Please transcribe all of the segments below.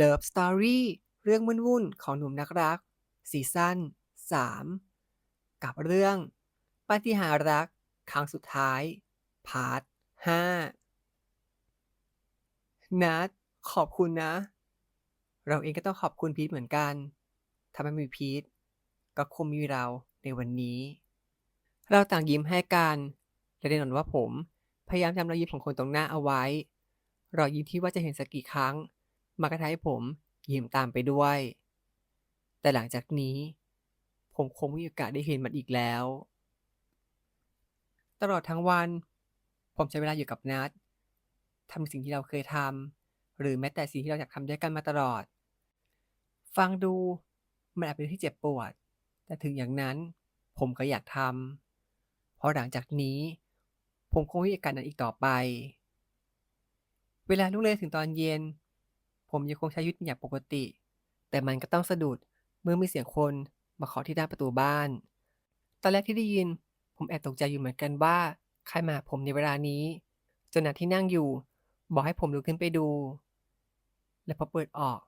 Love Story เรื่องวุ่นๆของหนุ่มนักรัก ซีซั่น3 กับเรื่องปาฏิหารรัก ครั้งสุดท้าย พาร์ท5นัดขอบคุณนะ เราเองก็ต้องขอบคุณพีทเหมือนกัน ถ้าไม่มีพีทก็คงม่มีเราในวันนี้ เราต่างยิ้มให้กันและแน่นอนว่าผม พยายามจำรอยยิ้มของคนตรงหน้าเอาไว้ รอยยิ้มที่ว่าจะเห็นสักกี่ครั้ง มากระทำให้ผมยิ้มตามไปด้วย แต่หลังจากนี้ ผมคงไม่มีโอกาสได้เห็นมันอีกแล้ว ตลอดทั้งวัน ผมใช้เวลาอยู่กับนัดทำสิ่งที่เราเคยทำหรือแม้แต่สิ่งที่เราอยากทำด้วยกันมาตลอด ฟังดูมันอาจเป็นที่เจ็บปวด แต่ถึงอย่างนั้นผมก็อยากทำเพราะหลังจากนี้ ผมคงไม่มีโอกาสนั้นอีกต่อไป เวลาลุกเลยถึงตอนเย็น ผมยังคงใช้ชีวิตอย่างปกติ แต่มันก็ต้องสะดุดเมื่อมีเสียงคนมาเคาะที่ด้านประตูบ้าน ตอนแรกที่ได้ยิน ผมแอบตกใจอยู่เหมือนกันว่าใครมาผมในเวลานี้ จนนัดที่นั่งอยู่ บอกให้ผมลุกขึ้นไปดู และพอเปิดออก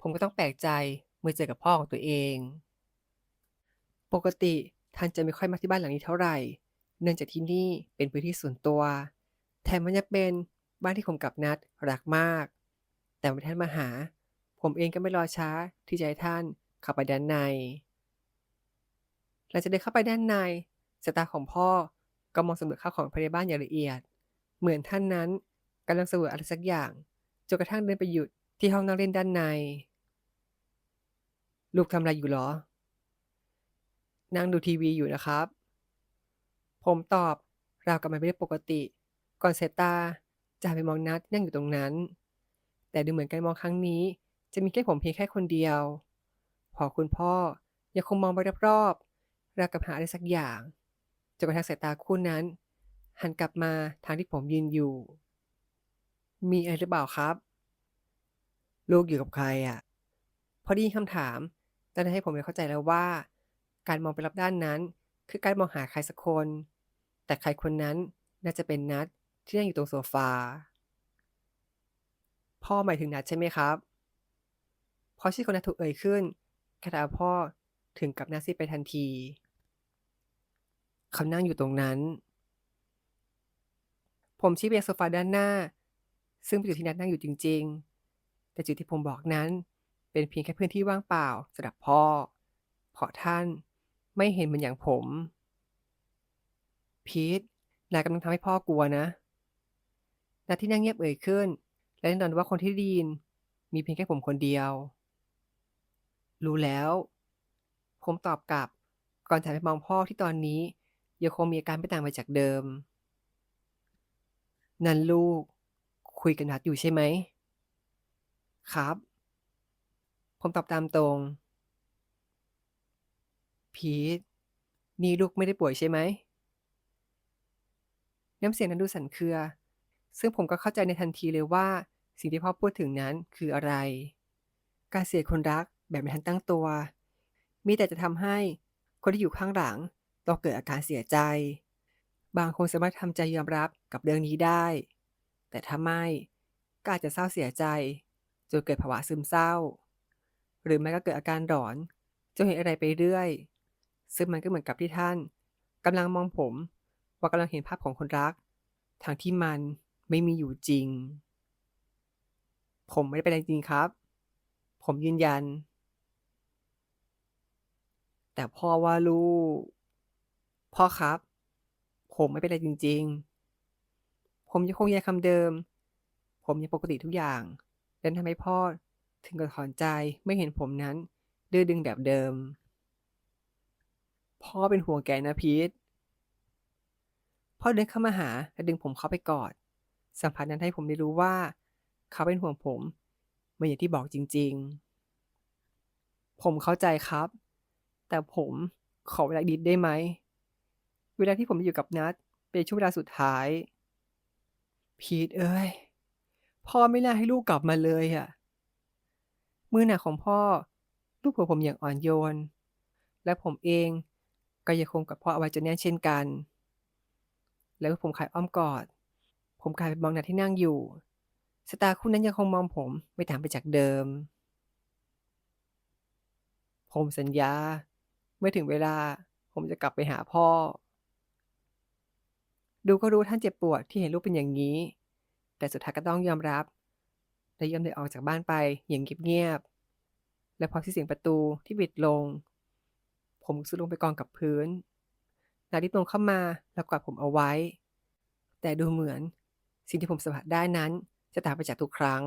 ผมก็ต้องแปลกใจเมื่อเจอกับพ่อของตัวเอง ปกติท่านจะไม่ค่อยมาที่บ้านหลังนี้เท่าไหร่ เนื่องจากที่นี่เป็นพื้นที่ส่วนตัว แถมมันยังเป็นบ้านที่ผมกับนัดรักมาก แต่เมื่อท่านมาหา ผมเองก็ไม่รอช้าที่จะให้ท่านเข้าไปด้านใน หลังจากเดินเข้าไปด้านในสายตาของพ่อก็มองสำรวจข้าวของภายในบ้านอย่างละเอียด เหมือนท่านนั้นกำลังสำรวจอะไรสักอย่างจนกระทั่งเดินไปหยุดที่ห้องนั่งเล่นด้านใน ลูกทำอะไรอยู่หรอ นั่งดูทีวีอยู่นะครับ ผมตอบราวกับมันไม่ได้ปกติ ก่อนสายตาจะไปมองนัดที่นั่งอยู่ตรงนั้น แต่ดูเหมือนการมองครั้งนี้ จะมีแค่ผมเพียงแค่คนเดียว พอคุณพ่อยังคงมองไปรอบๆราวกับหาอะไรสักอย่างจนกระทั่งสายตาคู่นั้น หันกลับมาทางที่ผมยืนอยู่ มีอะไรหรือเปล่าครับ ลูกอยู่กับใครอะ พอด้ยินคำถามตอนนั้นให้ผมเข้าใจแล้วว่า การมองไปรอบด้านนั้น คือการมองหาใครสักคน แต่ใครคนนั้นน่าจะเป็นนัดที่นั่งอยู่ตรงโซฟา พ่อหมายถึงนัดใช่ไหมครับ พอชื่อคนนั้นถูกเอ่ยขึ้นคาถาพ่อถึงกับน้าซีไปทันที เขานั่งอยู่ตรงนั้น ผมชี้ไปยังโซฟาด้านหน้า ซึ่งเป็นจุดที่นัดนั่งอยู่จริง ๆ แต่จุดที่ผมบอกนั้น เป็นเพียงแค่พื้นที่ว่างเปล่าสำหรับพ่อ เพราะท่านไม่เห็นเหมือนอย่างผม พีทนายกำลังทำให้พ่อกลัวนะนัดที่นั่งเงียบเอ่ยขึ้น และแน่นอนว่าคนที่ได้ยิน มีเพียงแค่ผมคนเดียว รู้แล้ว ผมตอบกลับ ก่อนจะหันไปมองพ่อที่ตอนนี้ยังคงมีอาการไม่ต่างไปจากเดิม นั่นลูก คุยกับนัดอยู่ใช่ไหม ครับ ผมตอบตามตรง พีทนี่ลูกไม่ได้ป่วยใช่ไหมน้ำเสียงนั้นดูสั่นเครือ ซึ่งผมก็เข้าใจในทันทีเลยว่า สิ่งที่พ่อพูดถึงนั้นคืออะไร การเสียคนรักแบบไม่ทันตั้งตัว มีแต่จะทำให้คนที่อยู่ข้างหลังต้องเกิดอาการเสียใจ บางคนสามารถทำใจยอมรับกับเรื่องนี้ได้ แต่ถ้าไม่ก็อาจจะเศร้าเสียใจจนเกิดภาวะซึมเศร้า หรือไม่ก็เกิดอาการหลอนจนเห็นอะไรไปเรื่อย ซึ่งมันก็เหมือนกับที่ท่านกำลังมองผม ว่ากำลังเห็นภาพของคนรักทางที่มันไม่มีอยู่จริง ผมไม่ได้เป็นอะไรจริงครับ ผมยืนยัน แต่พ่อว่าลูก พ่อครับ ผมไม่เป็นไรจริง ๆ ผมยังคงย้ำคำเดิม ผมยังปกติทุกอย่างและทำให้พ่อถึงกับถอนใจไม่เห็นผมนั้น ดื้อดึงแบบเดิม พ่อเป็นห่วงแกนะพีทพ่อเดินเข้ามาหาและดึงผมเข้าไปกอด สัมผัสนั้นให้ผมได้รู้ว่า เขาเป็นห่วงผมเหมือนอย่างที่บอกจริง ๆ ผมเข้าใจครับ แต่ผมขอเวลาอีกนิดได้ไหม เวลาที่ผมอยู่กับนัดเป็นช่วงเวลาสุดท้าย พีทเอ้ย พ่อไม่น่าให้ลูกกลับมาเลยอะมือหนักของพ่อลูบหัวผมอย่างอ่อนโยน และผมเองก็ยังคงกับพ่อเอาไว้จนแน่นเช่นกัน แล้วผมขายอ้อมกอด ผมกลายเป็นมองหนัดที่นั่งอยู่ สตาคู่นั้นยังคงมองผมไม่ต่างไปจากเดิม ผมสัญญา เมื่อถึงเวลา ผมจะกลับไปหาพ่อ ดูก็รู้ท่านเจ็บปวดที่เห็นลูกเป็นอย่างนี้ แต่สุดท้ายก็ต้องยอมรับ และยอมเดินออกจากบ้านไปอย่างเงียบๆ และพอที่เสียงประตูที่ปิดลง ผมสุดลงไปกองกับพื้น นารีบลงเข้ามาแล้วกอดผมเอาไว้ แต่ดูเหมือนสิ่งที่ผมสัมผัสได้นั้น จะต่างไปจากทุกครั้ง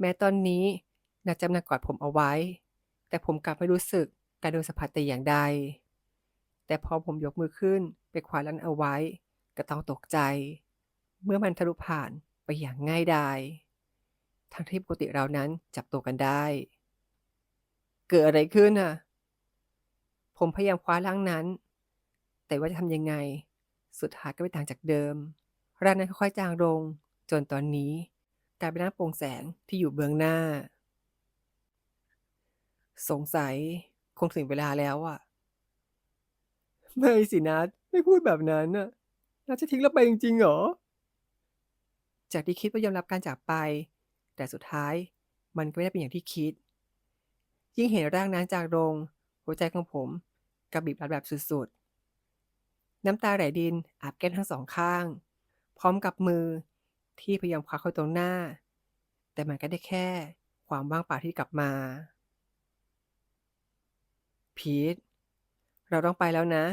แม้ตอนนี้นาจำนากอดผมเอาไว้ แต่ผมกลับไม่รู้สึกการโดนสัมผัสแต่อย่างใด แต่พอผมยกมือขึ้นไปคว้านั้นเอาไว้ ก็ต้องตกใจ เมื่อมันทะลุผ่านไปอย่างง่ายดายทั้งที่ปกติเรานั้นจับตัวกันได้ เกิดอะไรขึ้นอะ ผมพยายามคว้าร่างนั้น แต่ว่าจะทำยังไง สุดท้ายก็ไม่ต่างจากเดิม ร่างนั้นค่อยๆจางลง จนตอนนี้กลายเป็นร่างโปร่งแสงที่อยู่เบื้องหน้า สงสัยคงถึงเวลาแล้วอะ ไม่สินัดไม่พูดแบบนั้นน่ะนัดจะทิ้งเราไปจริงๆเหรอ จากที่คิดว่ายอมรับการจากไป แต่สุดท้ายมันก็ไม่ได้เป็นอย่างที่คิด ยิ่งเห็นร่างนั้นจากลงหัวใจของผมกระบีบรัดแบบสุดๆ น้ำตาไหลดินอาบแก้มทั้งสองข้าง พร้อมกับมือ ที่พยายามคว้าเข้าตรงหน้า แต่มันก็ได้แค่ความว่างเปล่าที่กลับมา พีทเราต้องไปแล้วนะ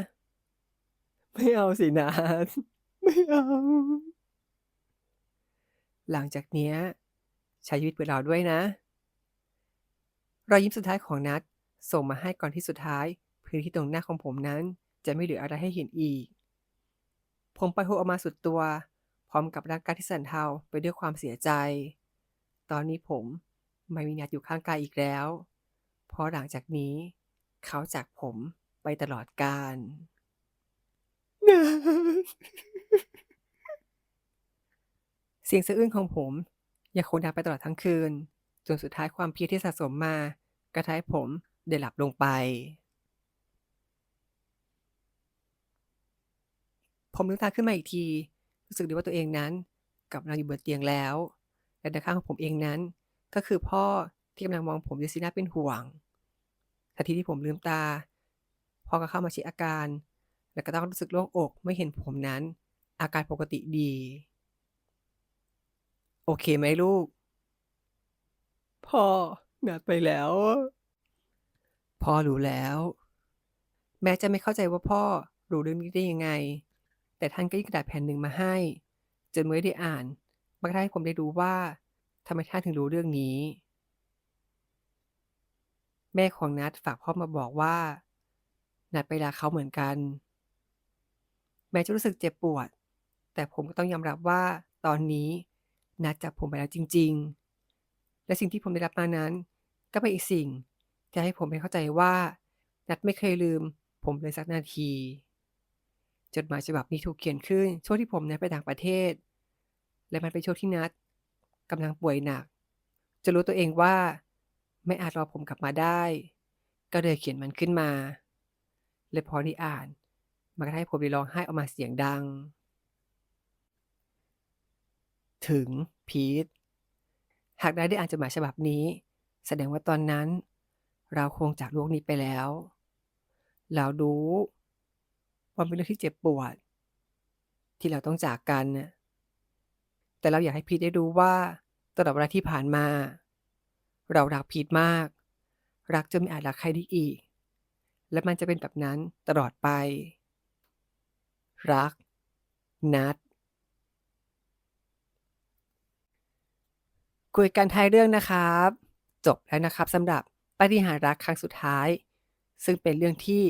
ไม่เอาสินะไม่เอา หลังจากเนี้ยใช้ชีวิตเพื่อเราด้วยนะ รอยยิ้มสุดท้ายของนัดส่งมาให้ก่อนที่สุดท้าย พื้นที่ตรงหน้าของผมนั้น จะไม่เหลืออะไรให้เห็นอีก ผมปล่อยหัวออกมาสุดตัว พร้อมกับร่างกายที่สั่นเทาไปด้วยความเสียใจ ตอนนี้ผมไม่มีนัดอยู่ข้างกายอีกแล้ว เพราะหลังจากนี้ เขาจากผมไปตลอดกาลเสียงสะอื้นของผมยังคงดังไปตลอดทั้งคืน จนสุดท้ายความเพียรที่สะสมมากระทำให้ผมได้หลับลงไป ผมลืมตาขึ้นมาอีกที รู้สึกดีว่าตัวเองนั้นกลับนอนอยู่บนเตียงแล้วและด้านข้างของผมเองนั้น ก็คือพ่อที่กำลังมองผมด้วยสีหน้าเป็นห่วงทันทีที่ผมลืมตาพ่อก็เข้ามาเช็คอาการ และก็ต้องรู้สึกโล่งอกเมื่อเห็นผมนั้น อาการปกติดี โอเคไหมลูก พ่อนัดไปแล้ว พ่อรู้แล้ว แม้จะไม่เข้าใจว่าพ่อรู้เรื่องนี้ได้ยังไง แต่ท่านก็ยื่นกระดาษแผ่นหนึ่งมาให้ จนเมื่อได้อ่านมัก็ทำให้ผมได้รู้ว่าทำไมท่านถึงรู้เรื่องนี้ แม่ของนัดฝากพ่อมาบอกว่า นัดไปลาเขาเหมือนกัน แม้จะรู้สึกเจ็บปวด แต่ผมก็ต้องยอมรับว่าตอนนี้นัดจากผมไปแล้วจริง ๆ และสิ่งที่ผมได้รับมานั้น ก็เป็นอีกสิ่งที่ให้ผมได้เข้าใจว่า นัดไม่เคยลืม ผมเลยสักนาที จดหมายฉบับนี้ถูกเขียนขึ้น ช่วงที่ผมนั้นไปต่างประเทศ และมันเป็นช่วงที่นัดกำลังป่วยหนัก จะรู้ตัวเองว่า ไม่อาจรอผมกลับมาได้ ก็เลยเขียนมันขึ้นมา และพอได้อ่าน มันก็ให้ผมได้ร้องไห้ออกมาเสียงดัง ถึงพีทหากได้ได้อ่านจดหมายฉบับนี้ แสดงว่าตอนนั้น เราคงจากโลกนี้ไปแล้ว เรารู้ ว่าเป็นเรื่องที่เจ็บปวด ที่เราต้องจากกันน่ะแต่เราอยากให้พีทได้รู้ว่าตลอดเวลาที่ผ่านมา เรารักพีทมาก รักจนไม่อาจรักใครได้อีก และมันจะเป็นแบบนั้นตลอดไป รัก นัดคุยกันท้ายเรื่องนะครับ จบแล้วนะครับสำหรับปฏิหารรักครั้งสุดท้าย ซึ่งเป็นเรื่องที่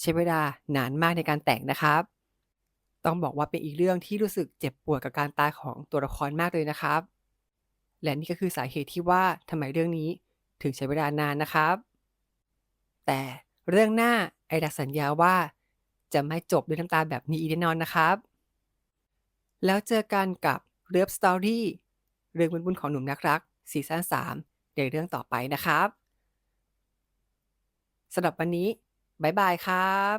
ใช้เวลานานมากในการแต่งนะครับ ต้องบอกว่าเป็นอีกเรื่องที่รู้สึกเจ็บปวดกับการตายของตัวละครมากเลยนะครับ และนี่ก็คือสาเหตุที่ว่าทำไมเรื่องนี้ถึงใช้เวลานานนะครับ แต่เรื่องหน้าไอรักสัญญาว่าจะไม่จบด้วยน้ำตาแบบนี้อีกแน่นอนนะครับ แล้วเจอกันกับเลิฟสตอรี่เรื่องบุญๆของหนุ่มนักรักซีซั่น3ในเรื่องต่อไปนะครับสำหรับวันนี้ บ๊ายบายครับ